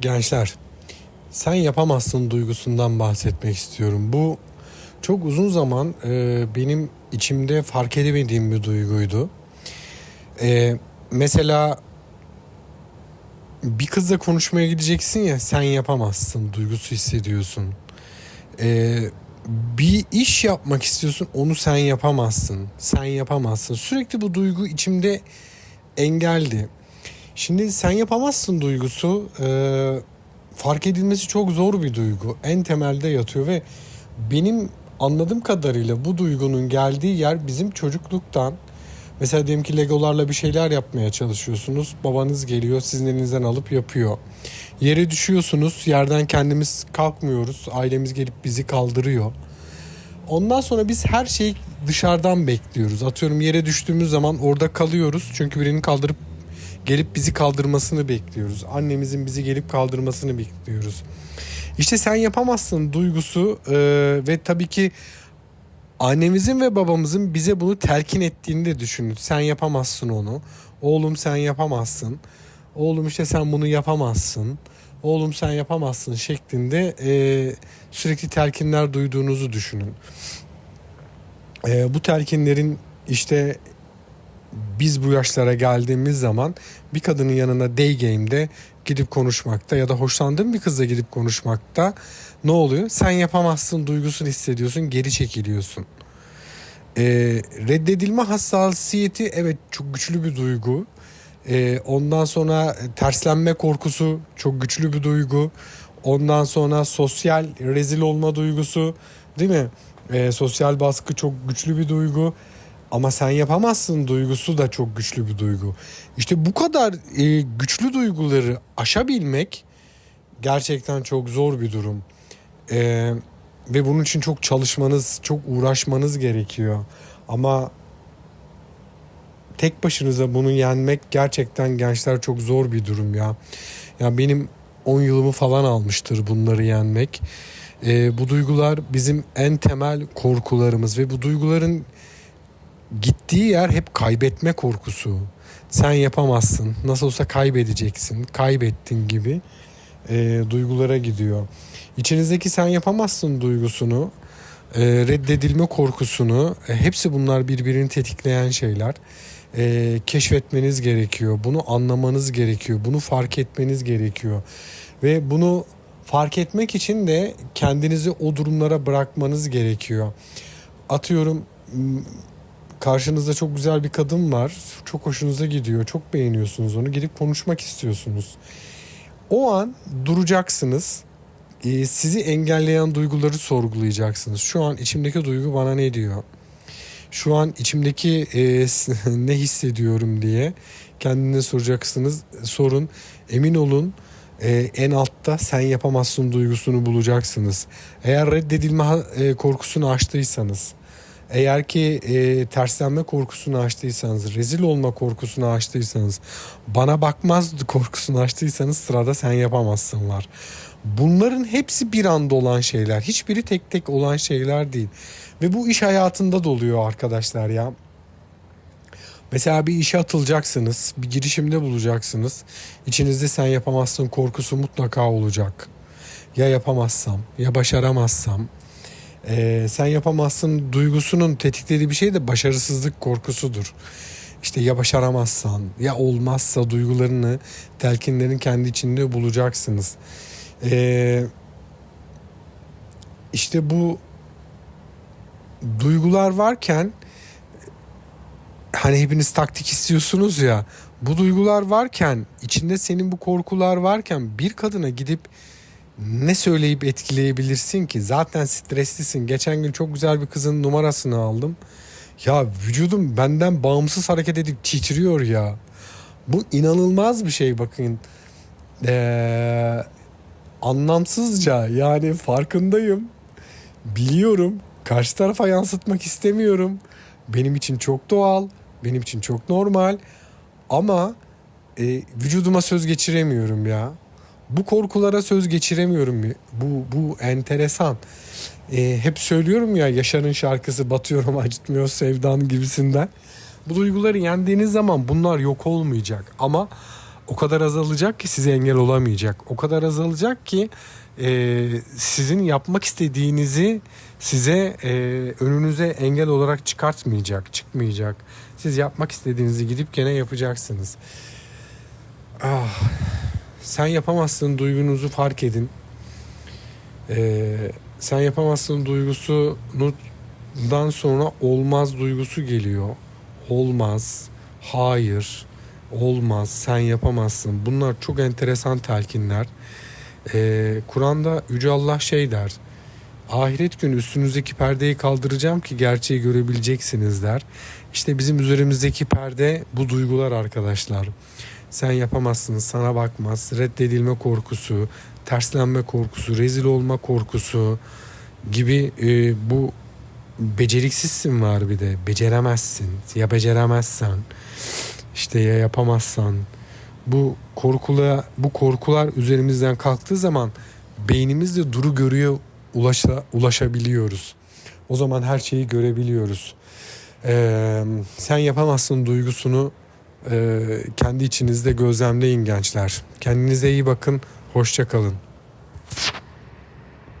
Gençler, sen yapamazsın duygusundan bahsetmek istiyorum. Bu çok uzun zaman e, benim içimde fark edemediğim bir duyguydu. E, mesela bir kızla konuşmaya gideceksin ya sen yapamazsın duygusu hissediyorsun. E, bir iş yapmak istiyorsun onu sen yapamazsın. Sen yapamazsın. Sürekli bu duygu içimde engeldi. Şimdi sen yapamazsın duygusu e, fark edilmesi çok zor bir duygu. En temelde yatıyor ve benim anladığım kadarıyla bu duygunun geldiği yer bizim çocukluktan. Mesela diyelim ki legolarla bir şeyler yapmaya çalışıyorsunuz. Babanız geliyor sizin elinizden alıp yapıyor. Yere düşüyorsunuz yerden kendimiz kalkmıyoruz. Ailemiz gelip bizi kaldırıyor. Ondan sonra biz her şeyi dışarıdan bekliyoruz. Atıyorum yere düştüğümüz zaman orada kalıyoruz. Çünkü birinin kaldırıp gelip bizi kaldırmasını bekliyoruz. Annemizin bizi gelip kaldırmasını bekliyoruz. İşte sen yapamazsın duygusu e, ve tabii ki annemizin ve babamızın bize bunu telkin ettiğini de düşünün. Sen yapamazsın onu. Oğlum sen yapamazsın. Oğlum işte sen bunu yapamazsın. Oğlum sen yapamazsın şeklinde e, sürekli telkinler duyduğunuzu düşünün. E, bu telkinlerin işte biz bu yaşlara geldiğimiz zaman bir kadının yanına day game'de gidip konuşmakta ya da hoşlandığın bir kızla gidip konuşmakta ne oluyor? Sen yapamazsın duygusunu hissediyorsun, geri çekiliyorsun. Ee, reddedilme hassasiyeti evet çok güçlü bir duygu. Ee, ondan sonra terslenme korkusu çok güçlü bir duygu. Ondan sonra sosyal rezil olma duygusu değil mi? Ee, sosyal baskı çok güçlü bir duygu. Ama sen yapamazsın duygusu da çok güçlü bir duygu. İşte bu kadar e, güçlü duyguları aşabilmek gerçekten çok zor bir durum. E, ve bunun için çok çalışmanız, çok uğraşmanız gerekiyor. Ama tek başınıza bunu yenmek gerçekten gençler çok zor bir durum ya. Ya benim 10 yılımı falan almıştır bunları yenmek. E, bu duygular bizim en temel korkularımız ve bu duyguların gittiği yer hep kaybetme korkusu. Sen yapamazsın. Nasıl olsa kaybedeceksin. Kaybettin gibi e, duygulara gidiyor. İçinizdeki sen yapamazsın duygusunu, e, reddedilme korkusunu, e, hepsi bunlar birbirini tetikleyen şeyler. E, keşfetmeniz gerekiyor. Bunu anlamanız gerekiyor. Bunu fark etmeniz gerekiyor. Ve bunu fark etmek için de kendinizi o durumlara bırakmanız gerekiyor. Atıyorum karşınızda çok güzel bir kadın var. Çok hoşunuza gidiyor. Çok beğeniyorsunuz onu. Gidip konuşmak istiyorsunuz. O an duracaksınız. Ee, sizi engelleyen duyguları sorgulayacaksınız. Şu an içimdeki duygu bana ne diyor? Şu an içimdeki e, ne hissediyorum diye kendine soracaksınız. Sorun. Emin olun e, en altta sen yapamazsın duygusunu bulacaksınız. Eğer reddedilme e, korkusunu aştıysanız eğer ki e, terslenme korkusunu açtıysanız, rezil olma korkusunu açtıysanız, bana bakmaz korkusunu açtıysanız sırada sen yapamazsın var. Bunların hepsi bir anda olan şeyler. Hiçbiri tek tek olan şeyler değil. Ve bu iş hayatında da oluyor arkadaşlar ya. Mesela bir işe atılacaksınız, bir girişimde bulacaksınız. İçinizde sen yapamazsın korkusu mutlaka olacak. Ya yapamazsam, ya başaramazsam, ee, sen yapamazsın duygusunun tetiklediği bir şey de başarısızlık korkusudur. İşte ya başaramazsan ya olmazsa duygularını telkinlerin kendi içinde bulacaksınız. Ee, işte bu duygular varken hani hepiniz taktik istiyorsunuz ya bu duygular varken içinde senin bu korkular varken bir kadına gidip ne söyleyip etkileyebilirsin ki? Zaten streslisin. Geçen gün çok güzel bir kızın numarasını aldım. Ya vücudum benden bağımsız hareket edip titriyor ya. Bu inanılmaz bir şey bakın. Ee, anlamsızca yani farkındayım. Biliyorum. Karşı tarafa yansıtmak istemiyorum. Benim için çok doğal. Benim için çok normal. Ama e, vücuduma söz geçiremiyorum ya bu korkulara söz geçiremiyorum. Bu bu enteresan. Ee, hep söylüyorum ya Yaşar'ın şarkısı batıyorum acıtmıyor sevdan gibisinden. Bu duyguları yendiğiniz zaman bunlar yok olmayacak ama o kadar azalacak ki size engel olamayacak. O kadar azalacak ki e, sizin yapmak istediğinizi size e, önünüze engel olarak çıkartmayacak, çıkmayacak. Siz yapmak istediğinizi gidip gene yapacaksınız. Ah, sen yapamazsın duygunuzu fark edin. Ee, sen yapamazsın duygusundan sonra olmaz duygusu geliyor. Olmaz, hayır, olmaz, sen yapamazsın. Bunlar çok enteresan telkinler. Ee, Kur'an'da Yüce Allah şey der. Ahiret günü üstünüzdeki perdeyi kaldıracağım ki gerçeği görebileceksiniz der. İşte bizim üzerimizdeki perde bu duygular arkadaşlar. Sen yapamazsın, sana bakmaz, reddedilme korkusu, terslenme korkusu, rezil olma korkusu gibi e, bu beceriksizsin var bir de. Beceremezsin. Ya beceremezsen işte ya yapamazsan bu korkula bu korkular üzerimizden kalktığı zaman beynimizde duru görüyor ulaşa, ulaşabiliyoruz. O zaman her şeyi görebiliyoruz. Ee, sen yapamazsın duygusunu kendi içinizde gözlemleyin gençler. Kendinize iyi bakın. Hoşça kalın.